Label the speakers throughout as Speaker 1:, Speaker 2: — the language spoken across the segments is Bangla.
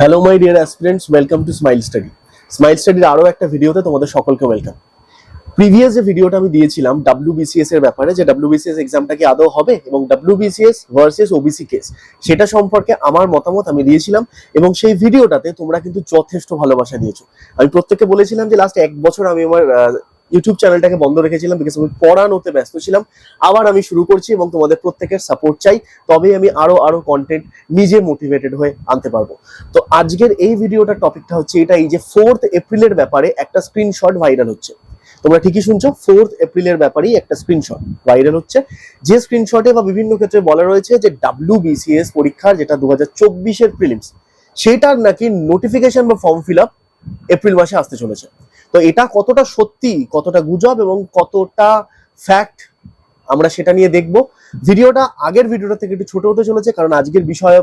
Speaker 1: Hello my dear aspirants welcome to smile study smile স্টাডির আরও একটা ভিডিওতে তোমাদের সকলকে ওয়েলকাম প্রিভিয়াস যে ভিডিওটা আমি দিয়েছিলাম ডাব্লিউবিসিএস এর ব্যাপারে, যে ডাব্লিউবিসিএস এক্সামটা কি আদৌ হবে এবং W WBCS versus OBC case সেটা সম্পর্কে আমার মতামত আমি দিয়েছিলাম এবং সেই ভিডিওটাতে তোমরা কিন্তু যথেষ্ট ভালোবাসা দিয়েছ। আমি প্রত্যেককে বলেছিলাম যে লাস্ট এক বছর আমি আমার ইউটিউব চ্যানেলটাকে বন্ধ রেখেছিলাম বিকজ আমি পড়ানোতে ব্যস্ত ছিলাম। আবার আমি শুরু করছি এবং তোমাদের প্রত্যেকের সাপোর্ট চাই। তবেই আমি আরও আরও কন্টেন্ট নিজে মোটিভেটেড হয়ে আনতে পারব। তো আজকের এই ভিডিওটার টপিকটা হচ্ছে এটা, এই যে ফোর্থ এপ্রিলের ব্যাপারে একটা স্ক্রিনশট ভাইরাল হচ্ছে। তোমরা ঠিকই শুনছো ফোর্থ এপ্রিলের ব্যাপারেই একটা স্ক্রিনশট ভাইরাল হচ্ছে। যে স্ক্রিনশটে বা বিভিন্ন ক্ষেত্রে বলা রয়েছে যে ডাব্লিউ বিসিএস পরীক্ষার যেটা দু হাজার চব্বিশের প্রিলিমস সেটার নাকি নোটিফিকেশন বা ফর্ম ফিল আপ এপ্রিল মাসে আসতে চলেছে। তো এটা কতটা সত্যি, কতটা গুজব এবং কতটা ফ্যাক্ট আমরা সেটা নিয়ে দেখব। ভিডিওটা আগের ভিডিওটা থেকে একটু ছোট হতে চলেছে, কারণ আজকের বিষয়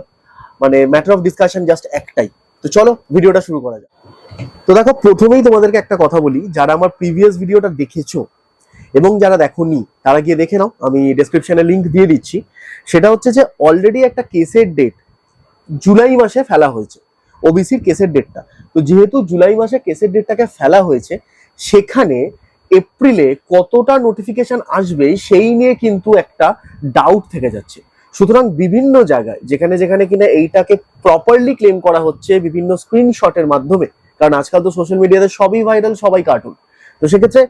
Speaker 1: মানে ম্যাটার অফ ডিসকাশন জাস্ট একটাই। তো চলো, ভিডিওটা শুরু করা যাক। তো দেখো, প্রথমেই তোমাদেরকে একটা কথা বলি, যারা আমার প্রিভিয়াস ভিডিওটা দেখেছ এবং যারা দেখোনি, তারা গিয়ে দেখে নাও, আমি ডেসক্রিপশনে লিঙ্ক দিয়ে দিচ্ছি। সেটা হচ্ছে যে অলরেডি একটা কেসের ডেট জুলাই মাসে ফেলা হয়েছে। ওবিসির কেসের ডেটটা তো যেহেতু জুলাই মাসে কেসের ডেটটাকে ফেলা হয়েছে, সেখানে এপ্রিলে কতটা নোটিফিকেশন আসবে সেই নিয়ে কিন্তু একটা ডাউট থেকে যাচ্ছে। সুতরাং বিভিন্ন জায়গায়, যেখানে যেখানে কিনা এইটাকে প্রপারলি ক্লেম করা হচ্ছে বিভিন্ন স্ক্রিনশটের মাধ্যমে, কারণ আজকাল তো সোশ্যাল মিডিয়াতে সবই ভাইরাল সবাই কার্টুন তো সেক্ষেত্রে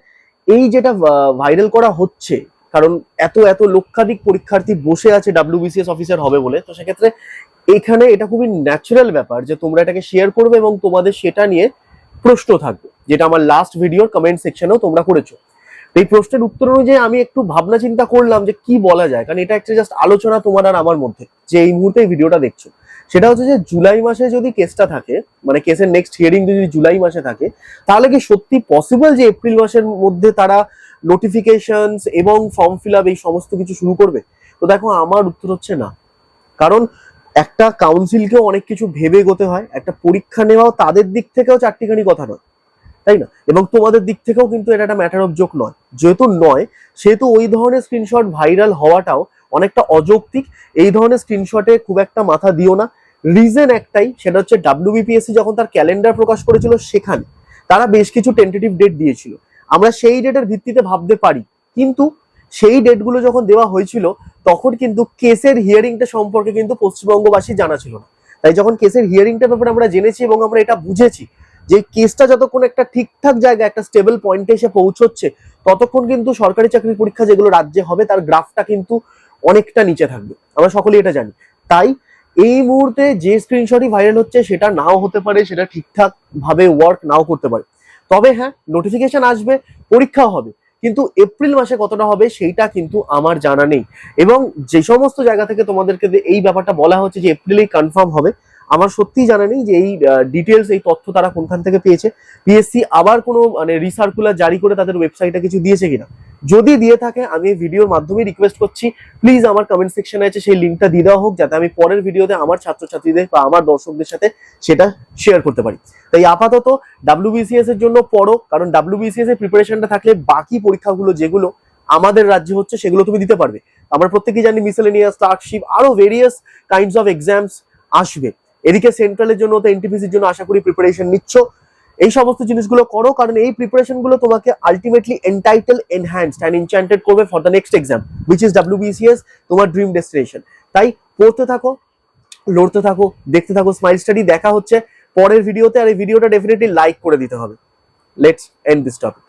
Speaker 1: এই যেটা ভাইরাল করা হচ্ছে, কারণ এত এত লক্ষাধিক পরীক্ষার্থী বসে আছে ডাব্লিউবিসিএস অফিসার হবে বলে, তো সেক্ষেত্রে এখানে এটা খুবই ন্যাচারাল ব্যাপার যে তোমরা এটাকে শেয়ার করবে এবং তোমাদের সেটা নিয়ে প্রশ্ন থাকবে, যেটা আমার লাস্ট ভিডিওর কমেন্ট সেকশনেও তোমরা করেছ। এই প্রশ্নের উত্তর অনুযায়ী আমি একটু ভাবনা চিন্তা করলাম যে কি বলা যায়, কারণ এটা একটা জাস্ট আলোচনা তোমার আর আমার মধ্যে, যে এই মুহূর্তে এই ভিডিওটা দেখছ। সেটা হচ্ছে যে জুলাই মাসে যদি কেসটা থাকে মানে কেসের নেক্সট হিয়ারিং যদি জুলাই মাসে থাকে, তাহলে কি সত্যি পসিবল যে এপ্রিল মাসের মধ্যে তারা নোটিফিকেশন এবং ফর্ম ফিল আপ এই সমস্ত কিছু শুরু করবে? তো দেখো, আমার উত্তর হচ্ছে না। কারণ একটা কাউন্সিলকেও অনেক কিছু ভেবে এগোতে হয়, একটা পরীক্ষা নেওয়াও তাদের দিক থেকেও চারটিখানি কথা নয়, তাই না? এবং তোমাদের দিক থেকেও কিন্তু এটা একটা ম্যাটার অফ জোক নয়। যেহেতু নয়, সেহেতু ওই ধরনের স্ক্রিনশট ভাইরাল হওয়াটাও অনেকটা অযৌক্তিক। এই ধরনের স্ক্রিনশটে খুব একটা মাথা দিও না। রিজন একটাই, সেটা হচ্ছে ডাব্লিউবিপিএসসি যখন তার ক্যালেন্ডার প্রকাশ করেছিল সেখানে, তারা বেশ কিছু টেন্টেটিভ ডেট দিয়েছিল। আমরা সেই ডেটের ভিত্তিতে ভাবতে পারি। কিন্তু সেই ডেটগুলো যখন দেওয়া হয়েছিল, তখন কিন্তু কেসের হিয়ারিংটা সম্পর্কে কিন্তু পশ্চিমবঙ্গবাসী জানা ছিল না। তাই যখন কেসের হিয়ারিংটার ব্যাপারে আমরা জেনেছি এবং আমরা এটা বুঝেছি, যে কেসটা যতক্ষণ একটা ঠিকঠাক জায়গায়, একটা স্টেবল পয়েন্টে এসে পৌঁছচ্ছে, ততক্ষণ কিন্তু সরকারি চাকরির পরীক্ষা যেগুলো রাজ্যে হবে, তার গ্রাফটা কিন্তু অনেকটা নিচে থাকবে। আমরা সকলেই এটা জানি। তাই এই মুহূর্তে যে স্ক্রিনশটই ভাইরাল হচ্ছে, সেটা নাও হতে পারে, সেটা ঠিকঠাক ভাবে ওয়ার্ক নাও করতে পারে। তবে হ্যাঁ নোটিফিকেশন আসবে পরীক্ষা হবে। কিন্তু এপ্রিল মাসে কতটা হবে সেইটা কিন্তু আমার জানা নেই। এবং যে সমস্ত জায়গা থেকে তোমাদেরকে এই ব্যাপারটা বলা হচ্ছে যে এপ্রিলেই কনফার্ম হবে আমার সত্যিই জানা নেই যে এই ডিটেলস এই তথ্য তারা কোনখান থেকে পেয়েছে। পিএসসি আবার কোনো মানে রিসার্কুলার জারি করে তাদের ওয়েবসাইটে কিছু দিয়েছে কিনা? যদি দিয়ে থাকে, আমি এই ভিডিওর মাধ্যমে রিকোয়েস্ট করছি। প্লিজ আমার কমেন্ট সেকশনে আছে, সেই লিঙ্কটা দিয়ে দেওয়া হোক, যাতে আমি পরের ভিডিওতে আমার ছাত্রছাত্রীদের বা আমার দর্শকদের সাথে সেটা শেয়ার করতে পারি। তাই আপাতত ডাব্লিউবিসিএস এর জন্য পড়ো, কারণ ডাব্লিউবিসিএস এর প্রিপারেশনটা থাকলে বাকি পরীক্ষাগুলো যেগুলো আমাদের রাজ্যে হচ্ছে, সেগুলো তুমি দিতে পারবে। আমরা প্রত্যেকেই জানি মিসেলেনিয়াস ক্লার্কশিপ আরও ভেরিয়াস কাইন্ডস অফ এক্সামস আসবে। এদিকে সেন্ট্রালের জন্য তো এনটিপিসির জন্য আশা করি প্রিপারেশন নিচ্ছ। এই সমস্ত জিনিসগুলো করো, কারণ এই প্রিপারেশনগুলো তোমাকে ultimately entitle enhanced and enchanted করবে for the next exam which is WBCS তোমার ড্রিম ডেস্টিনেশন তাই পড়তে থাকো, লড়তে থাকো, দেখতে থাকো স্মাইল স্টাডি দেখা হচ্ছে। পরের ভিডিওতে আর এই ভিডিওটা ডেফিনেটলি লাইক করে দিতে হবে। Let's and this topic